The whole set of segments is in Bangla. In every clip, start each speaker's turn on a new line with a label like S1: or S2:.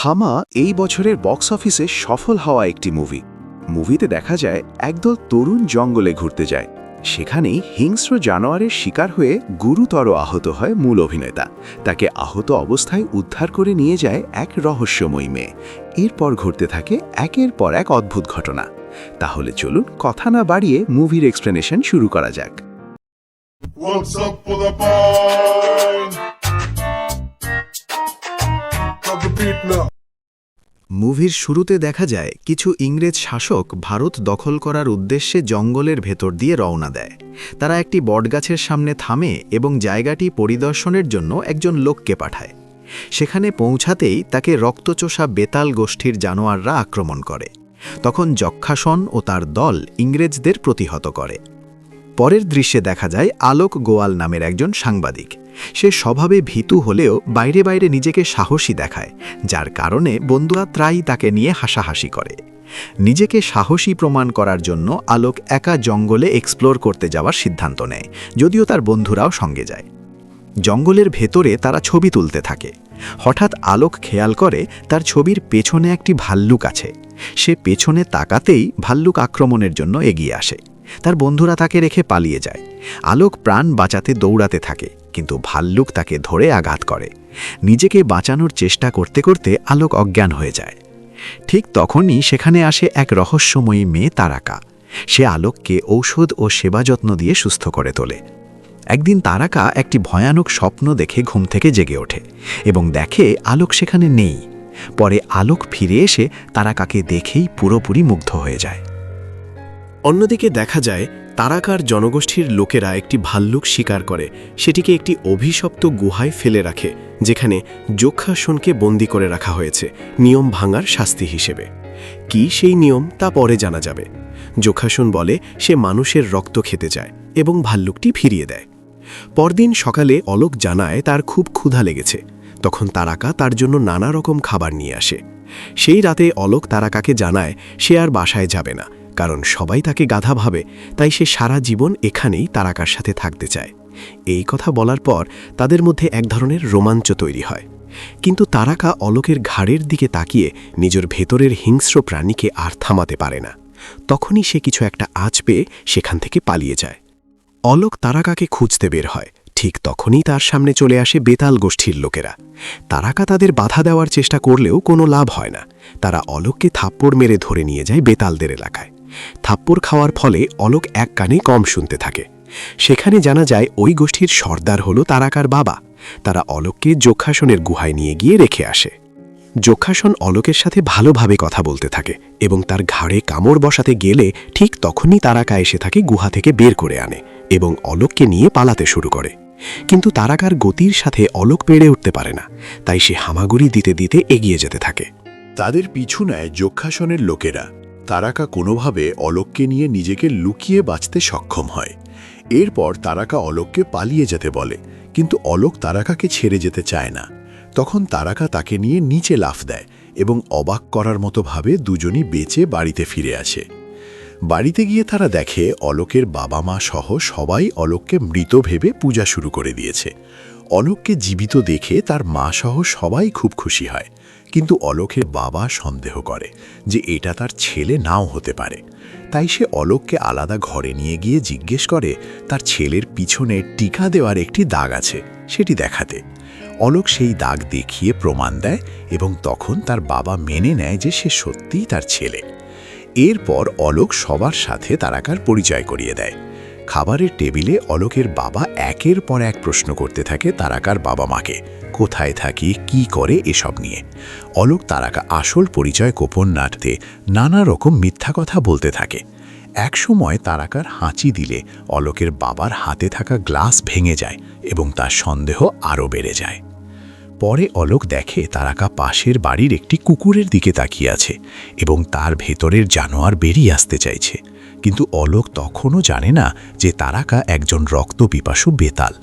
S1: থামা এই বছরের বক্স অফিসে সফল হওয়া একটি মুভি। মুভিতে দেখা যায়, একদল তরুণ জঙ্গলে ঘুরতে যায়। সেখানেই হিংস্র জানোয়ারের শিকার হয়ে গুরুতর আহত হয় মূল অভিনেতা। তাকে আহত অবস্থায় উদ্ধার করে নিয়ে যায় এক রহস্যময়ী মেয়ে। এরপর ঘটতে থাকে একের পর এক অদ্ভুত ঘটনা। তাহলে চলুন কথা না বাড়িয়ে মুভির এক্সপ্লেনেশন শুরু করা যাক।
S2: What's up for the boy?
S3: মুভির শুরুতে দেখা যায়, কিছু ইংরেজ শাসক ভারত দখল করার উদ্দেশ্যে জঙ্গলের ভেতর দিয়ে রওনা দেয়। তারা একটি বটগাছের সামনে থামে এবং জায়গাটি পরিদর্শনের জন্য একজন লোককে পাঠায়। সেখানে পৌঁছাতেই তাকে রক্তচোষা বেতাল গোষ্ঠীর জানোয়াররা আক্রমণ করে। তখন যক্ষাসন ও তার দল ইংরেজদের প্রতিহত করে। পরের দৃশ্যে দেখা যায় আলোক গোয়াল নামের একজন সাংবাদিক। সে স্বভাবে ভীতু হলেও বাইরে বাইরে নিজেকে সাহসী দেখায়, যার কারণে বন্ধুরা ত্রাই তাকে নিয়ে হাসাহাসি করে। নিজেকে সাহসী প্রমাণ করার জন্য আলোক একা জঙ্গলে এক্সপ্লোর করতে যাওয়ার সিদ্ধান্ত নেয়, যদিও তার বন্ধুরাও সঙ্গে যায়। জঙ্গলের ভেতরে তারা ছবি তুলতে থাকে। হঠাৎ আলোক খেয়াল করে তার ছবির পেছনে একটি ভাল্লুক আছে। সে পেছনে তাকাতেই ভাল্লুক আক্রমণের জন্য এগিয়ে আসে। তার বন্ধুরা তাকে রেখে পালিয়ে যায়। আলোক প্রাণ বাঁচাতে দৌড়াতে থাকে, কিন্তু ভাল্লুক তাকে ধরে আঘাত করে। নিজেকে বাঁচানোর চেষ্টা করতে করতে আলোক অজ্ঞান হয়ে যায়। ঠিক তখনই সেখানে আসে এক রহস্যময়ী মেয়ে তারাকা। সে আলোককে ঔষধ ও সেবা যত্ন দিয়ে সুস্থ করে তোলে। একদিন তারাকা একটি ভয়ানক স্বপ্ন দেখে ঘুম থেকে জেগে ওঠে এবং দেখে আলোক সেখানে নেই। পরে আলোক ফিরে এসে তারাকাকে দেখেই পুরোপুরি মুগ্ধ হয়ে যায়।
S4: অন্যদিকে দেখা যায়, তারাকার জনগোষ্ঠীর লোকেরা একটি ভাল্লুক শিকার করে। সেটিকে একটি অভিশপ্ত গুহায় ফেলে রাখে, যেখানে যক্ষাসনকে বন্দি করে রাখা হয়েছে, নিয়ম ভাঙার শাস্তি হিসেবে। কি সেই নিয়ম, তা পরে জানা যাবে। যক্ষাসন বলে, সে মানুষের রক্ত খেতে চায় এবং ভাল্লুকটি ফিরিয়ে দেয়। পরদিন সকালে অলোক জানায়, তার খুব ক্ষুধা লেগেছে। তখন তারাকা তার জন্য নানা রকম খাবার নিয়ে আসে। সেই রাতে অলোক তারাকাকে জানায়, সে আর বাসায় যাবে না। কারণ সবাই তাকে গাধা ভাবে, তাই সে সারা জীবন এখানেই তারাকার সাথে থাকতে চায়। এই কথা বলার পর তাদের মধ্যে এক ধরনের রোমাঞ্চ তৈরি হয়। কিন্তু তারাকা অলোকের ঘাড়ের দিকে তাকিয়ে নিজের ভেতরের হিংস্র প্রাণীকে আর থামাতে পারে না। তখনই সে কিছু একটা আঁচ পেয়ে সেখান থেকে পালিয়ে যায়। অলোক তারাকাকে খুঁজতে বের হয়। ঠিক তখনই তার সামনে চলে আসে বেতাল গোষ্ঠীর লোকেরা। তারাকা তাদের বাধা দেওয়ার চেষ্টা করলেও কোনো লাভ হয় না। তারা অলোককে থাপ্পড় মেরে ধরে নিয়ে যায় বেতালদের এলাকায়। থাপ্পড় খাওয়ার ফলে অলোক এক কানে কম শুনতে থাকে। সেখানে জানা যায়, ওই গোষ্ঠীর সর্দার হল তারাকার বাবা। তারা অলোককে যক্ষাসনের গুহায় নিয়ে গিয়ে রেখে আসে। যক্ষাসন অলোকের সাথে ভালোভাবে কথা বলতে থাকে এবং তার ঘাড়ে কামড় বসাতে গেলে ঠিক তখনই তারাকা এসে থাকে গুহা থেকে বের করে আনে এবং অলোককে নিয়ে পালাতে শুরু করে। কিন্তু তারাকার গতির সাথে অলোক পেরে উঠতে পারে না, তাই সে হামাগুড়ি দিতে দিতে এগিয়ে যেতে থাকে।
S5: তাদের পিছু নেয় যক্ষাসনের লোকেরা। তারাকা কোনোভাবে অলোককে নিয়ে নিজেকে লুকিয়ে বাঁচতে সক্ষম হয়। এরপর তারাকা অলোককে পালিয়ে যেতে বলে, কিন্তু অলোক তারাকাকে ছেড়ে যেতে চায় না। তখন তারাকা তাকে নিয়ে নিচে লাফ দেয় এবং অবাক করার মতো ভাবে দুজনই বেঁচে বাড়িতে ফিরে আসে। বাড়িতে গিয়ে তারা দেখে অলোকের বাবা মা সহ সবাই অলোককে মৃত ভেবে পূজা শুরু করে দিয়েছে। অলোককে জীবিত দেখে তার মা সহ সবাই খুব খুশি হয়। কিন্তু অলোকের বাবা সন্দেহ করে যে এটা তার ছেলে নাও হতে পারে। তাই সে অলোককে আলাদা ঘরে নিয়ে গিয়ে জিজ্ঞেস করে, তার ছেলের পিছনে টিকা দেওয়ার একটি দাগ আছে, সেটি দেখাতে। অলোক সেই দাগ দেখিয়ে প্রমাণ দেয় এবং তখন তার বাবা মেনে নেয় যে সে সত্যিই তার ছেলে। এরপর অলোক সবার সাথে তারাকার পরিচয় করিয়ে দেয়। খাবারের টেবিলে অলোকের বাবা একের পর এক প্রশ্ন করতে থাকে তারাকার বাবা মাকে, কোথায় থাকি, কি করে এসব নিয়ে। অলোক তারাকা আসল পরিচয় গোপন নাটতে নানা রকম মিথ্যা কথা বলতে থাকে। একসময় তারাকার হাঁচি দিলে অলোকের বাবার হাতে থাকা গ্লাস ভেঙে যায় এবং তার সন্দেহ আরও বেড়ে যায়। পরে অলোক দেখে তারাকা পাশের বাড়ির একটি কুকুরের দিকে তাকিয়ে আছে এবং তার ভেতরের জানোয়ার বেরিয়ে আসতে চাইছে। কিন্তু অলোক তখনও জানে না যে তারাকা একজন রক্তপিপাসু বেতাল।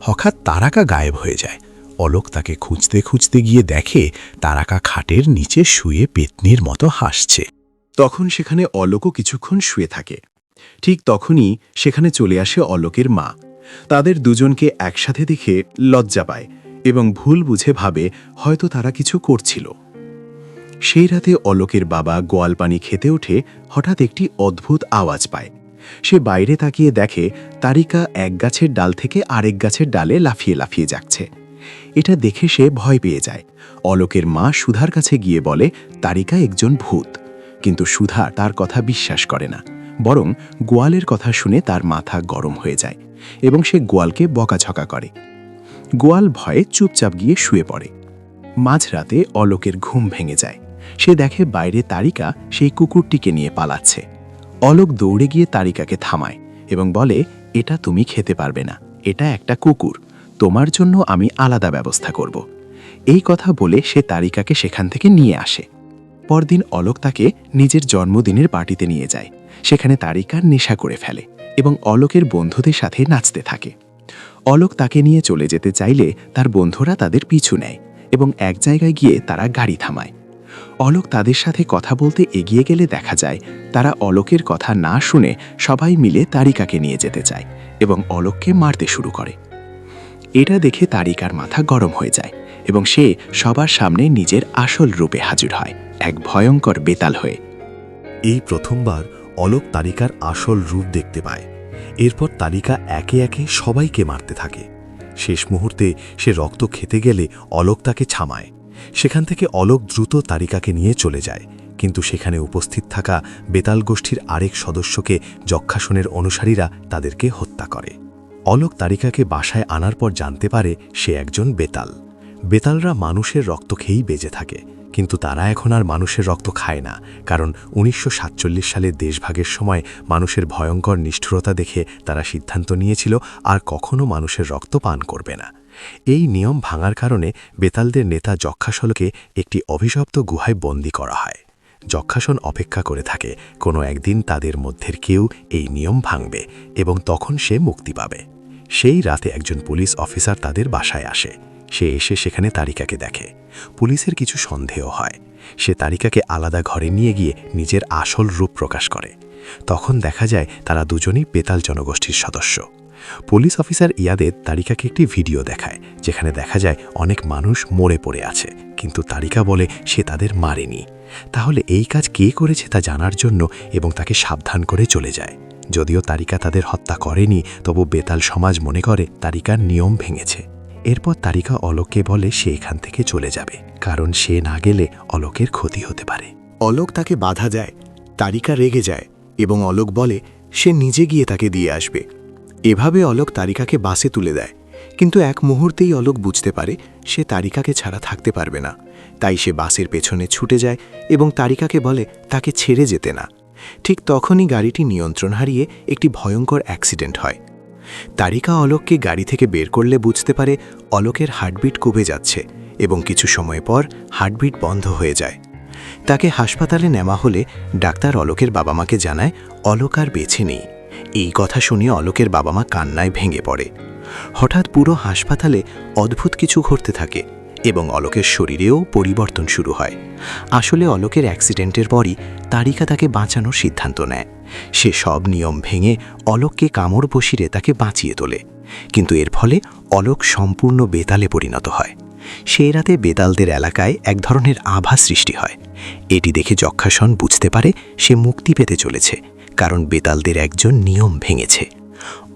S5: হঠাৎ তারাকা গায়েব হয়ে যায়। অলোক তাকে খুঁজতে খুঁজতে গিয়ে দেখে তারাকা খাটের নিচে শুয়ে পেতনির মতো হাসছে।
S3: তখন সেখানে অলোকও কিছুক্ষণ শুয়ে থাকে। ঠিক তখনই সেখানে চলে আসে অলোকের মা। তাদের দুজনকে একসাথে দেখে লজ্জা পায় এবং ভুল বুঝে ভাবে হয়তো তারা কিছু করছিল।
S5: সেই রাতে অলোকের বাবা গোয়াল পানি খেতে উঠে হঠাৎ একটি অদ্ভুত আওয়াজ পায়। সে বাইরে তাকিয়ে দেখে, তারিকা এক গাছের ডাল থেকে আরেক গাছের ডালে লাফিয়ে লাফিয়ে যাচ্ছে। এটা দেখে সে ভয় পেয়ে যায়। অলোকের মা সুধার কাছে গিয়ে বলে, তারিকা একজন ভূত। কিন্তু সুধা তার কথা বিশ্বাস করে না। বরং গোয়ালের কথা শুনে তার মাথা গরম হয়ে যায় এবং সে গোয়ালকে বকাঝকা করে। গোয়াল ভয়ে চুপচাপ গিয়ে শুয়ে পড়ে। মাঝরাতে অলোকের ঘুম ভেঙে যায়। সে দেখে বাইরে তারিকা সেই কুকুরটিকে নিয়ে পালাচ্ছে। অলোক দৌড়ে গিয়ে তারিকাকে থামায় এবং বলে, এটা তুমি খেতে পারবে না। এটা একটা কুকুর। তোমার জন্য আমি আলাদা ব্যবস্থা করব। এই কথা বলে সে তারিকাকে সেখান থেকে নিয়ে আসে। পরদিন অলোক তাকে নিজের জন্মদিনের পার্টিতে নিয়ে যায়। সেখানে তারিকার নেশা করে ফেলে এবং অলোকের বন্ধুদের সাথে নাচতে থাকে। অলোক তাকে নিয়ে চলে যেতে চাইলে তার বন্ধুরা তাদের পিছু নেয় এবং এক জায়গায় গিয়ে তারা গাড়ি থামায়। অলোক তাদের সাথে কথা বলতে এগিয়ে গেলে দেখা যায়, তারা অলোকের কথা না শুনে সবাই মিলে তারিকাকে নিয়ে যেতে চায় এবং অলোককে মারতে শুরু করে। এটা দেখে তারিকার মাথা গরম হয়ে যায় এবং সে সবার সামনে নিজের আসল রূপে হাজির হয়, এক ভয়ঙ্কর বেতাল হয়ে।
S6: এই প্রথমবার অলোক তারিকার আসল রূপ দেখতে পায়। এরপর তারিকা একে একে সবাইকে মারতে থাকে। শেষ মুহূর্তে সে রক্ত খেতে গেলে অলোক তাকে ছামায়। সেখান থেকে অলোক দ্রুত তারিকাকে নিয়ে চলে যায়, কিন্তু সেখানে উপস্থিত থাকা বেতাল গোষ্ঠীর আরেক সদস্যকে যক্ষাসনের অনুসারীরা তাদেরকে হত্যা করে। অলোক তারিকাকে বাসায় আনার পর জানতে পারে সে একজন বেতাল। বেতালরা মানুষের রক্ত খেয়েই বেঁচে থাকে, কিন্তু তারা এখন আর মানুষের রক্ত খায় না, কারণ উনিশশো সাতচল্লিশ সালে দেশভাগের সময় মানুষের ভয়ঙ্কর নিষ্ঠুরতা দেখে তারা সিদ্ধান্ত নিয়েছিল, আর কখনো মানুষের রক্ত পান করবে না। এই নিয়ম ভাঙার কারণে বেতালদের নেতা যক্ষাসলকে একটি অভিশপ্ত গুহায় বন্দী করা হয়। যক্ষাসন অপেক্ষা করে থাকে, কোনো একদিন তাদের মধ্যের কেউ এই নিয়ম ভাঙবে এবং তখন সে মুক্তি পাবে। সেই রাতে একজন পুলিশ অফিসার তাদের বাসায় আসে। সে এসে সেখানে তারিকাকে দেখে। পুলিশের কিছু সন্দেহ হয়। সে তারিকাকে আলাদা ঘরে নিয়ে গিয়ে নিজের আসল রূপ প্রকাশ করে। তখন দেখা যায় তারা দুজনেই বেতাল জনগোষ্ঠীর সদস্য। পুলিশ অফিসার ইয়াদের তারিকাকে একটি ভিডিও দেখায়, যেখানে দেখা যায় অনেক মানুষ মরে পড়ে আছে, কিন্তু তারিকা বলে সে তাদের মারেনি। তাহলে এই কাজ কে করেছে তা জানার জন্য এবং তাকে সাবধান করে চলে যায়। যদিও তারিকা তাদের হত্যা করেনি, তবু বেতাল সমাজ মনে করে তারিকার নিয়ম ভেঙেছে। এরপর তারিকা অলোককে বলে সে এখান থেকে চলে যাবে, কারণ সে না গেলে অলোকের ক্ষতি হতে পারে।
S3: অলোক তাকে বাধা যায় তারিকা রেগে যায় এবং অলোক বলে, সে নিজে গিয়ে তাকে দিয়ে আসবে। এভাবে অলোক তারিকাকে বাসে তুলে দেয়। কিন্তু এক মুহূর্তেই অলোক বুঝতে পারে সে তারিকাকে ছাড়া থাকতে পারবে না। তাই সে বাসের পেছনে ছুটে যায় এবং তারিকাকে বলে, তাকে ছেড়ে যেতে না। ঠিক তখনই গাড়িটি নিয়ন্ত্রণ হারিয়ে একটি ভয়ঙ্কর অ্যাক্সিডেন্ট হয়। তারিকা অলোককে গাড়ি থেকে বের করলে বুঝতে পারে অলোকের হার্টবিট কমে যাচ্ছে এবং কিছু সময় পর হার্টবিট বন্ধ হয়ে যায়। তাকে হাসপাতালে নেওয়া হলে ডাক্তার অলোকের বাবা মাকে জানায়, অলোক আর বেছে নেই। এই কথা শুনে অলোকের বাবা মা কান্নায় ভেঙে পড়ে। হঠাৎ পুরো হাসপাতালে অদ্ভুত কিছু ঘটতে থাকে এবং অলোকের শরীরেও পরিবর্তন শুরু হয়। আসলে অলোকের অ্যাক্সিডেন্টের পরই তারিকা তাকে বাঁচানোর সিদ্ধান্ত নেয়। সে সব নিয়ম ভেঙে অলোককে কামড় বসিরে তাকে বাঁচিয়ে তোলে। কিন্তু এর ফলে অলোক সম্পূর্ণ বেতালে পরিণত হয়। সেই রাতে বেতালদের এলাকায় এক ধরনের আভা সৃষ্টি হয়। এটি দেখে যক্ষাসন বুঝতে পারে সে মুক্তি পেতে চলেছে। কারণ বেতালদের একজন নিয়ম ভেঙেছে।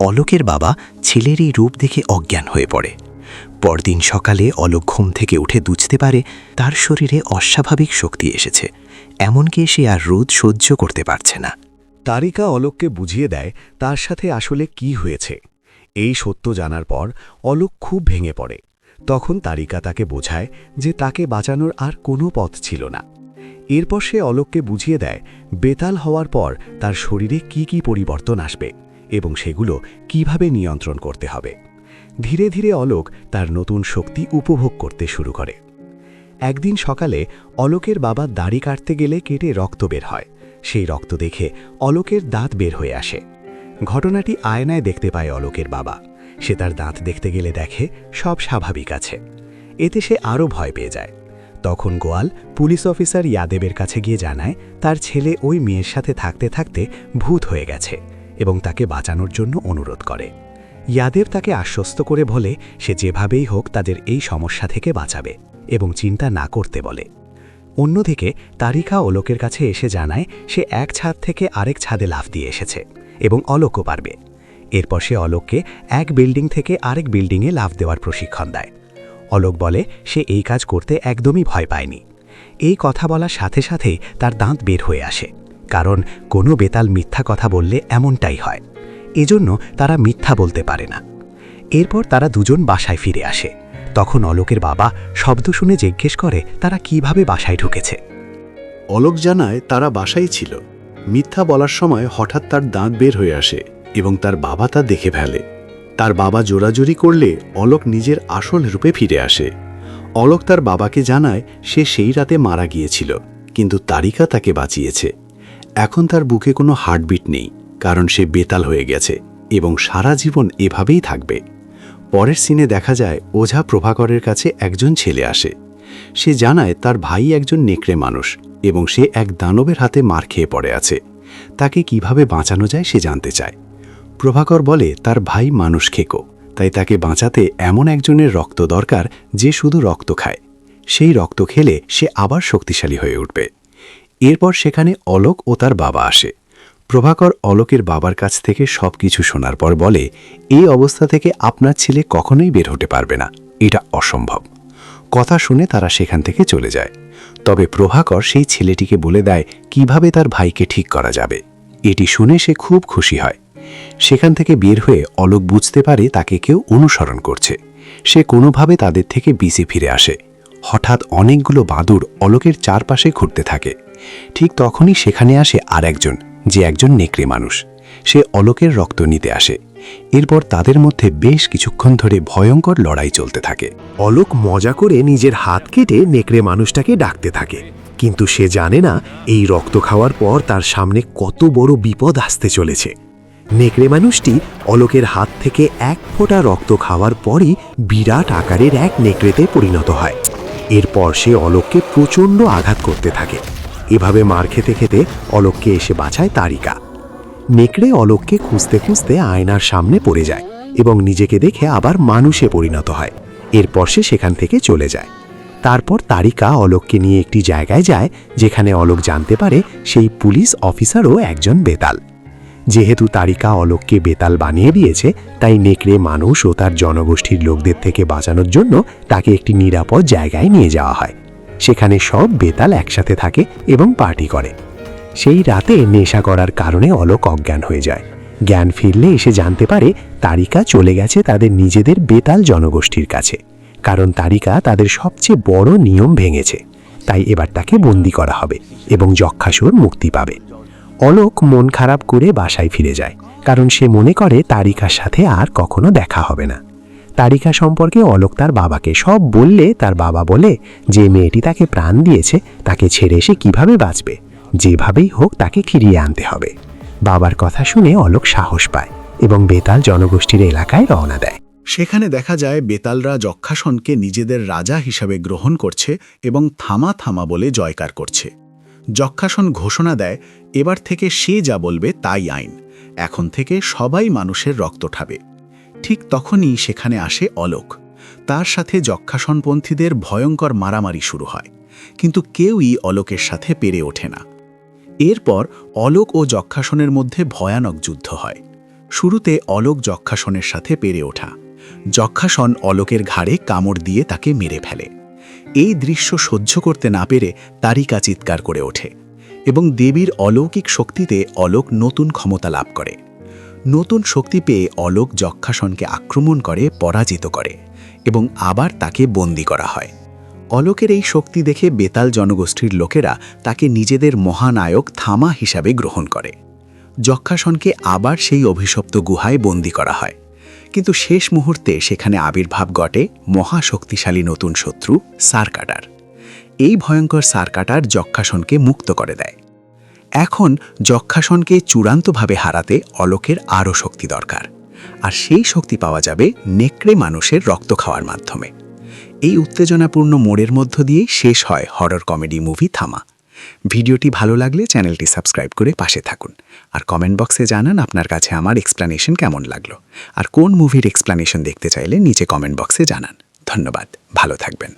S3: অলোকের বাবা ছেলেরই রূপ দেখে অজ্ঞান হয়ে পড়ে। পরদিন সকালে অলোক ঘুম থেকে উঠে বুঝতে পারে, তার শরীরে অস্বাভাবিক শক্তি এসেছে, এমনকি সে আর রোদ সহ্য করতে পারছে না।
S6: তারিকা অলোককে বুঝিয়ে দেয়, তার সাথে আসলে কি হয়েছে। এই সত্য জানার পর অলোক খুব ভেঙে পড়ে। তখন তারিকা তাকে বোঝায় যে তাকে বাঁচানোর আর কোনো পথ ছিল না। এরপর সে অলোককে বুঝিয়ে দেয়, বেতাল হওয়ার পর তার শরীরে কি কি পরিবর্তন আসবে এবং সেগুলো কীভাবে নিয়ন্ত্রণ করতে হবে। ধীরে ধীরে অলোক তার নতুন শক্তি উপভোগ করতে শুরু করে। একদিন সকালে অলোকের বাবা দাড়ি কাটতে গেলে কেটে রক্ত বের হয়। সেই রক্ত দেখে অলোকের দাঁত বের হয়ে আসে। ঘটনাটি আয়নায় দেখতে পায় অলোকের বাবা। সে তার দাঁত দেখতে গেলে দেখে সব স্বাভাবিক আছে। এতে সে আরও ভয় পেয়ে যায়। তখন গোয়াল পুলিশ অফিসার ইয়াদেবের কাছে গিয়ে জানায়, তার ছেলে ওই মেয়ের সাথে থাকতে থাকতে ভূত হয়ে গেছে এবং তাকে বাঁচানোর জন্য অনুরোধ করে। ইয়াদেব তাকে আশ্বস্ত করে বলে, সে যেভাবেই হোক তাদের এই সমস্যা থেকে বাঁচাবে এবং চিন্তা না করতে বলে।
S7: অন্যদিকে তারিকা অলোকের কাছে এসে জানায়, সে এক ছাদ থেকে আরেক ছাদে লাফ দিয়ে এসেছে এবং অলোকও পারবে। এরপর সে অলোককে এক বিল্ডিং থেকে আরেক বিল্ডিংয়ে লাফ দেওয়ার প্রশিক্ষণ দেয়। অলোক বলে, সে এই কাজ করতে একদমই ভয় পায়নি। এই কথা বলার সাথে সাথেই তার দাঁত বের হয়ে আসে, কারণ কোনো বেতাল মিথ্যা কথা বললে এমনটাই হয়। এজন্য তারা মিথ্যা বলতে পারে না। এরপর তারা দুজন বাসায় ফিরে আসে। তখন অলোকের বাবা শব্দ শুনে জিজ্ঞেস করে, তারা কীভাবে বাসায় ঢুকেছে?
S5: অলোক জানায়, তারা বাসাই ছিল। মিথ্যা বলার সময় হঠাৎ তার দাঁত বের হয়ে আসে এবং তার বাবা তা দেখে ফেলে। তার বাবা জোরাজোরি করলে অলোক নিজের আসল রূপে ফিরে আসে। অলোক তার বাবাকে জানায় সে সেই রাতে মারা গিয়েছিল, কিন্তু তারিকা তাকে বাঁচিয়েছে। এখন তার বুকে কোনো হার্টবিট নেই, কারণ সে বেতাল হয়ে গেছে এবং সারা জীবন এভাবেই থাকবে। পরের সিনে দেখা যায় ওঝা প্রভাকরের কাছে একজন ছেলে আসে। সে জানায় তার ভাই একজন নেকড়ে মানুষ এবং সে এক দানবের হাতে মার খেয়ে পড়ে আছে। তাকে কীভাবে বাঁচানো যায় সে জানতে চায়। প্রভাকর বলে, তার ভাই মানুষ খেকো। তাই তাকে বাঁচাতে এমন একজনের রক্ত দরকার যে শুধু রক্ত খায়। সেই রক্ত খেলে সে আবার শক্তিশালী হয়ে উঠবে। এরপর সেখানে অলোক ও তার বাবা আসে। প্রভাকর অলোকের বাবার কাছ থেকে সব কিছু শোনার পর বলে, এই অবস্থা থেকে আপনার ছেলে কখনোই বের হতে পারবে না। এটা অসম্ভব। কথা শুনে তারা সেখান থেকে চলে যায়। তবে প্রভাকর সেই ছেলেটিকে বলে দেয়, কীভাবে তার ভাইকে ঠিক করা যাবে? এটি শুনে সে খুব খুশি হয়। সেখান থেকে বের হয়ে অলোক বুঝতে পারে তাকে কেউ অনুসরণ করছে। সে কোনোভাবে তাদের থেকে বিচে ফিরে আসে। হঠাৎ অনেকগুলো বাদুর অলোকের চারপাশে ঘুরতে থাকে। ঠিক তখনই সেখানে আসে আর একজন যে একজন নেকড়ে মানুষ। সে অলোকের রক্ত নিতে আসে। এরপর তাদের মধ্যে বেশ কিছুক্ষণ ধরে ভয়ঙ্কর লড়াই চলতে থাকে।
S6: অলোক মজা করে নিজের হাত কেটে নেকড়ে মানুষটাকে ডাকতে থাকে। কিন্তু সে জানে না, এই রক্ত খাওয়ার পর তার সামনে কত বড় বিপদ আসতে চলেছে। নেকড়ে মানুষটি অলোকের হাত থেকে এক ফোঁটা রক্ত খাওয়ার পরই বিরাট আকারের এক নেকড়েতে পরিণত হয়। এরপর সে অলোককে প্রচণ্ড আঘাত করতে থাকে। এভাবে মার খেতে খেতে অলোককে এসে বাঁচায় তারিকা। নেকড়ে অলোককে খুঁজতে খুঁজতে আয়নার সামনে পড়ে যায় এবং নিজেকে দেখে আবার মানুষে পরিণত হয়। এরপর সে সেখান থেকে চলে যায়। তারপর তারিকা অলোককে নিয়ে একটি জায়গায় যায়, যেখানে অলোক জানতে পারে সেই পুলিশ অফিসারও একজন বেতাল। যেহেতু তারিকা অলোককে বেতাল বানিয়ে দিয়েছে, তাই নেকড়ে মানুষ ও তার জনগোষ্ঠীর লোকদের থেকে বাঁচানোর জন্য তাকে একটি নিরাপদ জায়গায় নিয়ে যাওয়া হয়। সেখানে সব বেতাল একসাথে থাকে এবং পার্টি করে। সেই রাতে নেশা করার কারণে অলোক অজ্ঞান হয়ে যায়। জ্ঞান ফিরলে এসে জানতে পারে তারিকা চলে গেছে তাদের নিজেদের বেতাল জনগোষ্ঠীর কাছে, কারণ তারিকা তাদের সবচেয়ে বড় নিয়ম ভেঙেছে। তাই এবার তাকে বন্দি করা হবে এবং যক্ষাসুর মুক্তি পাবে। অলোক মন খারাপ করে বাসায় ফিরে যায়, কারণ সে মনে করে তারিকার সাথে আর কখনো দেখা হবে না। তারিকা সম্পর্কে অলোক তার বাবাকে সব বললে তার বাবা বলে, যে মেয়েটি তাকে প্রাণ দিয়েছে, তাকে ছেড়ে সে কীভাবে বাঁচবে? যেভাবেই হোক তাকে ফিরিয়ে আনতে হবে। বাবার কথা শুনে অলোক সাহস পায় এবং বেতাল জনগোষ্ঠীর এলাকায় রওনা দেয়।
S1: সেখানে দেখা যায় বেতালরা যক্ষাসনকে নিজেদের রাজা হিসাবে গ্রহণ করছে এবং থামা থামা বলে জয়কার করছে। যক্ষাসন ঘোষণা দেয়, এবার থেকে সে যা বলবে তাই আইন। এখন থেকে সবাই মানুষের রক্ত ঠাবে। ঠিক তখনই সেখানে আসে অলোক। তার সাথে যক্ষাসনপন্থীদের ভয়ঙ্কর মারামারি শুরু হয়। কিন্তু কেউই অলোকের সাথে পেরে ওঠে না। এরপর অলোক ও যক্ষাসনের মধ্যে ভয়ানক যুদ্ধ হয়। শুরুতে অলোক যক্ষাসনের সাথে পেরে ওঠা। যক্ষাসন অলোকের ঘাড়ে কামড় দিয়ে তাকে মেরে ফেলে। এই দৃশ্য সহ্য করতে না পেরে তারিকা চিৎকার করে ওঠে এবং দেবীর অলৌকিক শক্তিতে অলোক নতুন ক্ষমতা লাভ করে। নতুন শক্তি পেয়ে অলোক যক্ষাসনকে আক্রমণ করে, পরাজিত করে এবং আবার তাকে বন্দি করা হয়। অলোকের এই শক্তি দেখে বেতাল জনগোষ্ঠীর লোকেরা তাকে নিজেদের মহানায়ক থামা হিসাবে গ্রহণ করে। যক্ষাসনকে আবার সেই অভিশপ্ত গুহায় বন্দি করা হয়। কিন্তু শেষ মুহূর্তে সেখানে আবির্ভাব ঘটে মহাশক্তিশালী নতুন শত্রু সারকাটার। এই ভয়ঙ্কর সারকাটার যক্ষাসনকে মুক্ত করে দেয়। এখন যক্ষাসনকে চূড়ান্তভাবে হারাতে অলোকের আরও শক্তি দরকার। আর সেই শক্তি পাওয়া যাবে নেকড়ে মানুষের রক্ত খাওয়ার মাধ্যমে। এই উত্তেজনাপূর্ণ মোড়ের মধ্য দিয়েই শেষ হয় হরর কমেডি মুভি থামা। ভিডিওটি ভালো লাগলে চ্যানেলটি সাবস্ক্রাইব করে পাশে থাকুন। আর কমেন্ট বক্সে জানান আপনার কাছে আমার এক্সপ্লানেশন কেমন লাগল। আর কোন মুভির এক্সপ্লানেশন দেখতে চাইলে নিচে কমেন্ট বক্সে জানান। ধন্যবাদ, ভালো থাকবেন।